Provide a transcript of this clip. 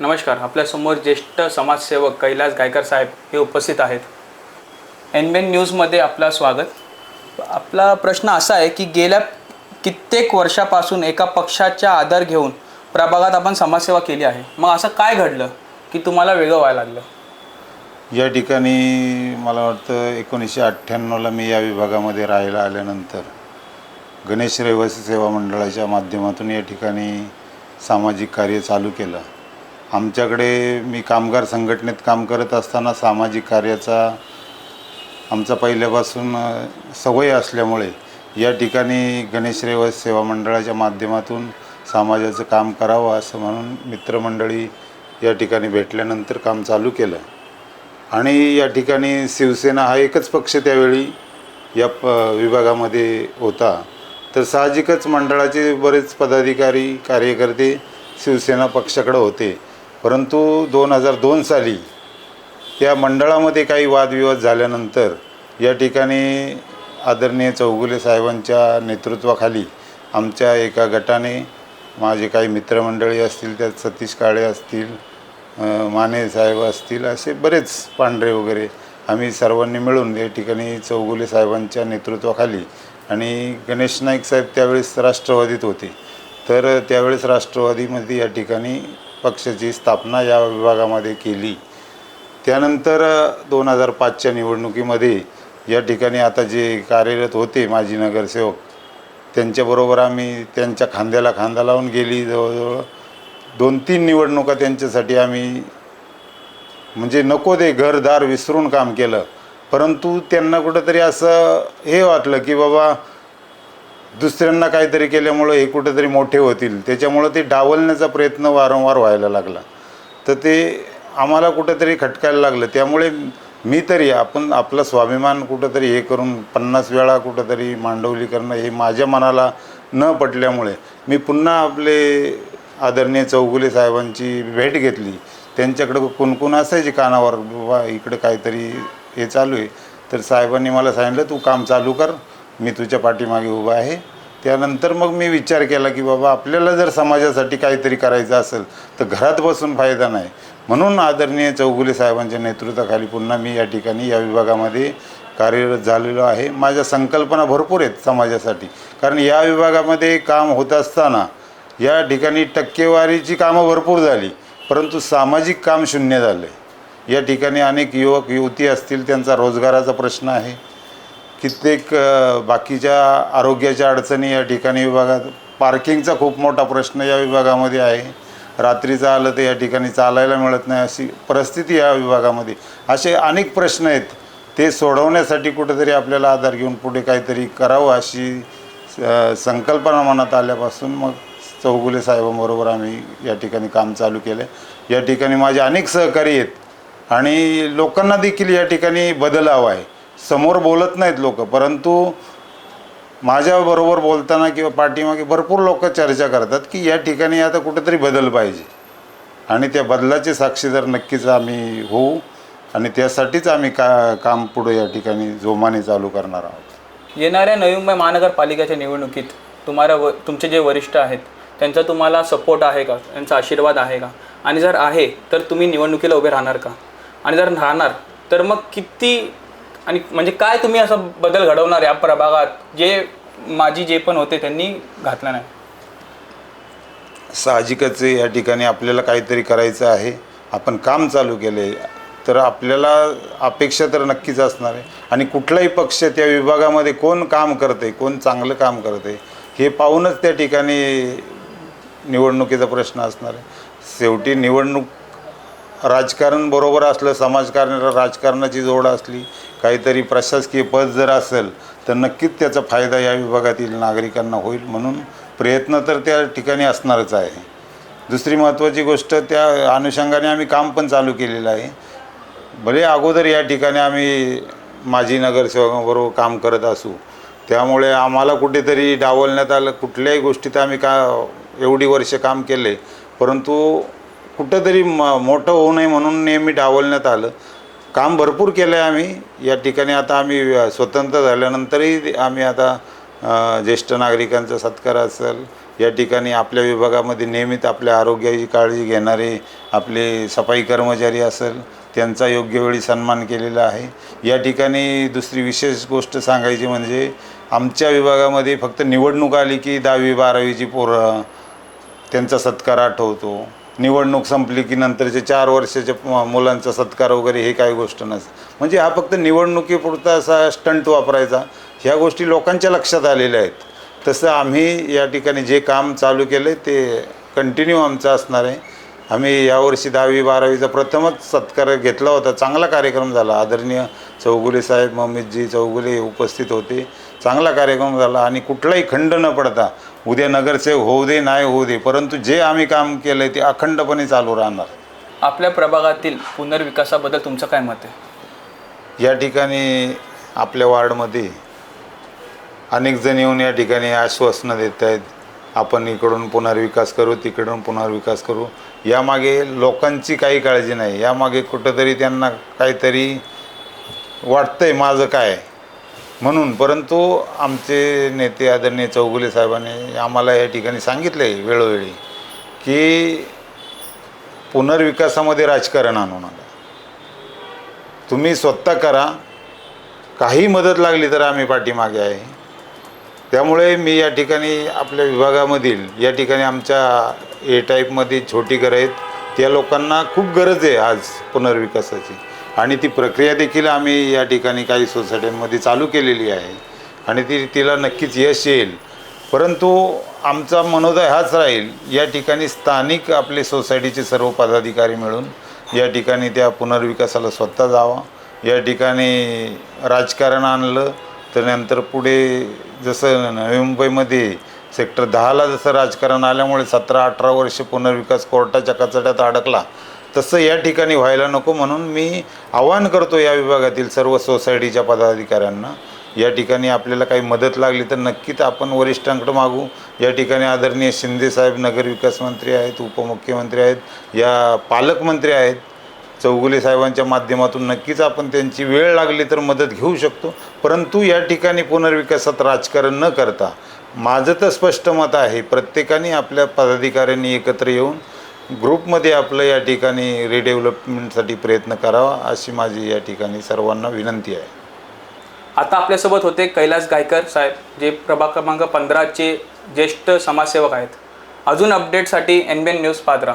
नमस्कार आपल्यासमोर ज्येष्ठ समाजसेवक कैलास गायकर साहेब हे उपस्थित आहेत. एन बी एन न्यूजमध्ये आपलं स्वागत. आपला प्रश्न असा आहे की गेल्या कित्येक वर्षापासून एका पक्षाचा आधार घेऊन प्रभागात आपण समाजसेवा केली आहे. मग असं काय घडलं की तुम्हाला वेगळं व्हायला लागलं? या ठिकाणी मला वाटतं एकोणीसशे अठ्ठ्याण्णवला मी या विभागामध्ये राहायला आल्यानंतर गणेश रहिवासी सेवा मंडळाच्या माध्यमातून या ठिकाणी सामाजिक कार्य चालू केलं. आमच्याकडे मी कामगार संघटनेत काम करत असताना सामाजिक कार्याचा आमचा पहिल्यापासून सवय असल्यामुळे या ठिकाणी गणेश रहिवासी सेवा मंडळाच्या माध्यमातून समाजाचं काम करावं असं म्हणून मित्रमंडळी या ठिकाणी भेटल्यानंतर काम चालू केलं. आणि या ठिकाणी शिवसेना हा एकच पक्ष त्यावेळी या प विभागामध्ये होता. तर साहजिकच मंडळाचे बरेच पदाधिकारी कार्यकर्ते शिवसेना पक्षाकडे होते. परंतु दोन हजार दोन साली त्या मंडळामध्ये काही वादविवाद झाल्यानंतर या ठिकाणी आदरणीय चौगुले साहेबांच्या नेतृत्वाखाली आमच्या एका गटाने माझे काही मित्रमंडळी असतील त्यात सतीश काळे असतील माने साहेब असतील असे बरेच पांढरे वगैरे आम्ही सर्वांनी मिळून या ठिकाणी चौगुले साहेबांच्या नेतृत्वाखाली आणि गणेश नाईक साहेब त्यावेळेस राष्ट्रवादीत होते. तर त्यावेळेस राष्ट्रवादीमध्ये या ठिकाणी पक्षाची स्थापना या विभागामध्ये केली. त्यानंतर दोन हजार पाचच्या निवडणुकीमध्ये या ठिकाणी आता जे कार्यरत होते माजी नगरसेवक त्यांच्याबरोबर आम्ही त्यांच्या खांद्याला खांदा लावून गेली. जवळजवळ दोन तीन निवडणुका त्यांच्यासाठी आम्ही म्हणजे नको ते घरदार विसरून काम केलं. परंतु त्यांना कुठंतरी असं हे वाटलं की बाबा दुसऱ्यांना काहीतरी केल्यामुळं हे कुठेतरी मोठे होतील. त्याच्यामुळं ते डावलण्याचा प्रयत्न वारंवार व्हायला लागला. तर ते आम्हाला कुठंतरी खटकायला लागलं. त्यामुळे मी तरी आपण आपला स्वाभिमान कुठंतरी हे करून पन्नास वेळा कुठंतरी मांडवली करणं हे माझ्या मनाला न पटल्यामुळे मी पुन्हा आपले आदरणीय चौगुले साहेबांची भेट घेतली. त्यांच्याकडं कुणकुण असायची कानावर बाबा इकडे काहीतरी हे चालू आहे. तर साहेबांनी मला सांगितलं तू काम चालू कर मी तुझ्या पाठीमागे उभा आहे. त्यानंतर मग मी विचार केला की बाबा आपल्याला जर समाजासाठी काहीतरी करायचं असेल तर घरात बसून फायदा नाही. म्हणून आदरणीय चौगुले साहेबांच्या नेतृत्वाखाली पुन्हा मी या ठिकाणी या विभागामध्ये कार्यरत झालेलो आहे. माझ्या संकल्पना भरपूर आहेत समाजासाठी. कारण या विभागामध्ये काम होत असताना या ठिकाणी टक्केवारीची कामं भरपूर झाली परंतु सामाजिक काम शून्य झालं. आहे या ठिकाणी अनेक युवक युवती असतील त्यांचा रोजगाराचा प्रश्न आहे. कित्येक बाकीच्या आरोग्याच्या अडचणी या ठिकाणी विभागात पार्किंगचा खूप मोठा प्रश्न या विभागामध्ये आहे. रात्रीचं आलं तर या ठिकाणी चालायला मिळत नाही अशी परिस्थिती या विभागामध्ये. असे अनेक प्रश्न आहेत. ते सोडवण्यासाठी कुठेतरी आपल्याला आधार घेऊन पुढे काहीतरी करावं अशी संकल्पना मनात आल्यापासून मग चौगुले साहेबांबरोबर आम्ही या ठिकाणी काम चालू केलं या ठिकाणी माझे अनेक सहकारी आहेत आणि लोकांना देखील या ठिकाणी बदल हवा आहे. समोर बोलत नाहीत लोक परंतु माझ्याबरोबर बोलताना किंवा पाठीमागे भरपूर लोक चर्चा करतात की या ठिकाणी आता कुठेतरी बदल पाहिजे. आणि त्या बदलाचे साक्षीदार नक्कीच आम्ही होऊ आणि त्यासाठीच आम्ही का काम पुढे या ठिकाणी जोमाने चालू करणार आहोत. येणाऱ्या नवी मुंबई महानगरपालिकेच्या निवडणुकीत तुम्हाला व तुमचे जे वरिष्ठ आहेत त्यांचा तुम्हाला सपोर्ट आहे का? त्यांचा आशीर्वाद आहे का? आणि जर आहे तर तुम्ही निवडणुकीला उभे राहणार का? आणि जर राहणार तर मग किती आणि म्हणजे काय तुम्ही असं बदल घडवणार या प्रभागात? जे माझी जे पण होते त्यांनी घातलं नाही. साहजिकच आहे, या ठिकाणी आपल्याला काहीतरी करायचं आहे. आपण काम चालू केले तर आपल्याला अपेक्षा तर नक्कीच असणार आहे. आणि कुठलाही पक्ष त्या विभागामध्ये कोण काम करते कोण चांगलं काम करते हे पाहूनच त्या ठिकाणी निवडणुकीचा प्रश्न असणार आहे. शेवटी निवडणूक राजकारण बरोबर असलं समाजकारण राजकारणाची जोड असली काहीतरी प्रशासकीय पद जर असेल तर नक्कीच त्याचा फायदा या विभागातील नागरिकांना होईल म्हणून प्रयत्न तर त्या ठिकाणी असणारच आहे. दुसरी महत्त्वाची गोष्ट त्या अनुषंगाने आम्ही काम पण चालू केलेलं आहे. भले अगोदर या ठिकाणी आम्ही माजी नगरसेवकांबरोबर काम करत असू त्यामुळे आम्हाला कुठेतरी डावलण्यात आलं कुठल्याही गोष्टीत आम्ही का एवढी वर्ष काम केले. परंतु कुठंतरी म मोठं होऊ नये म्हणून नेहमी डावलण्यात आलं. काम भरपूर केलं आहे आम्ही. या ठिकाणी आता आम्ही स्वतंत्र झाल्यानंतरही आम्ही आता ज्येष्ठ नागरिकांचा सत्कार असेल या ठिकाणी आपल्या विभागामध्ये नियमित आपल्या आरोग्याची काळजी घेणारे आपले सफाई कर्मचारी असेल त्यांचा योग्य वेळी सन्मान केलेला आहे. या ठिकाणी दुसरी विशेष गोष्ट सांगायची म्हणजे आमच्या विभागामध्ये फक्त निवडणूक आली की दहावी बारावीची पोरं त्यांचा सत्कार आठवतो. निवडणूक संपली की नंतरचे चार वर्षाच्या मुलांचा सत्कार वगैरे हे काही गोष्ट नसते म्हणजे हा फक्त निवडणुकीपुरता असा स्टंट वापरायचा. ह्या गोष्टी लोकांच्या लक्षात आलेल्या आहेत. तसं आम्ही या ठिकाणी जे काम चालू केलं ते कंटिन्यू आमचं असणार आहे. आम्ही यावर्षी दहावी बारावीचा प्रथमच सत्कार घेतला होता. चांगला कार्यक्रम झाला. आदरणीय चौगुले साहेब ममितजी चौगुले उपस्थित होते. चांगला कार्यक्रम झाला आणि कुठलाही खंड न पडता उद्या नगरसेवक होऊ दे नाही होऊ दे परंतु जे आम्ही काम केलं आहे ते अखंडपणे चालू राहणार. आपल्या प्रभागातील पुनर्विकासाबद्दल तुमचं काय मत आहे? या ठिकाणी आपल्या वार्डमध्ये अनेक जण येऊन या ठिकाणी आश्वासनं देत आहेत. आपण इकडून पुनर्विकास करू तिकडून पुनर्विकास करू. यामागे लोकांची काही काळजी नाही. यामागे कुठंतरी त्यांना काहीतरी वाटतं आहे माझं काय. म्हणून परंतु आमचे नेते आदरणीय चौगुले साहेबांनी आम्हाला या ठिकाणी सांगितलं आहे वेळोवेळी की पुनर्विकासामध्ये राजकारण आणू नका तुम्ही स्वतः करा. काही मदत लागली तर आम्ही पाठीमागे आहे. त्यामुळे मी या ठिकाणी आपल्या विभागामधील या ठिकाणी आमच्या ए टाईपमध्ये छोटी घरं आहेत. त्या लोकांना खूप गरज आहे आज पुनर्विकासाची. आणि ती प्रक्रिया देखील आम्ही या ठिकाणी काही सोसायट्यांमध्ये चालू केलेली आहे. आणि ती तिला नक्कीच यश येईल. परंतु आमचा मनोदय हाच राहील या ठिकाणी स्थानिक आपले सोसायटीचे सर्व पदाधिकारी मिळून या ठिकाणी त्या पुनर्विकासाला स्वतः जावा. या ठिकाणी राजकारण आणलं तर नंतर पुढे जसं नवी मुंबईमध्ये सेक्टर दहाला जसं राजकारण आल्यामुळे सतरा अठरा वर्ष पुनर्विकास कोर्टाच्या कचड्यात अडकला तसं या ठिकाणी व्हायला नको म्हणून मी आवाहन करतो या विभागातील सर्व सोसायटीच्या पदाधिकाऱ्यांना या ठिकाणी आपल्याला काही मदत लागली तर नक्कीच आपण वरिष्ठांकडे मागू. या ठिकाणी आदरणीय शिंदेसाहेब नगरविकास मंत्री आहेत उपमुख्यमंत्री आहेत या पालकमंत्री आहेत चौगुले साहेबांच्या माध्यमातून नक्कीच आपण त्यांची वेळ लागली तर मदत घेऊ शकतो. परंतु या ठिकाणी पुनर्विकासात राजकारण न करता माझं तर स्पष्ट मत आहे प्रत्येकाने आपल्या पदाधिकाऱ्यांनी एकत्र येऊन ग्रुपमध्ये आपलं या ठिकाणी रिडेव्हलपमेंटसाठी प्रयत्न करावा अशी माझी या ठिकाणी सर्वांना विनंती आहे. आता आपल्यासोबत होते कैलास गायकर साहेब जे प्रभाग क्रमांक पंधराचे ज्येष्ठ समाजसेवक आहेत. अजून अपडेटसाठी N B N news Patra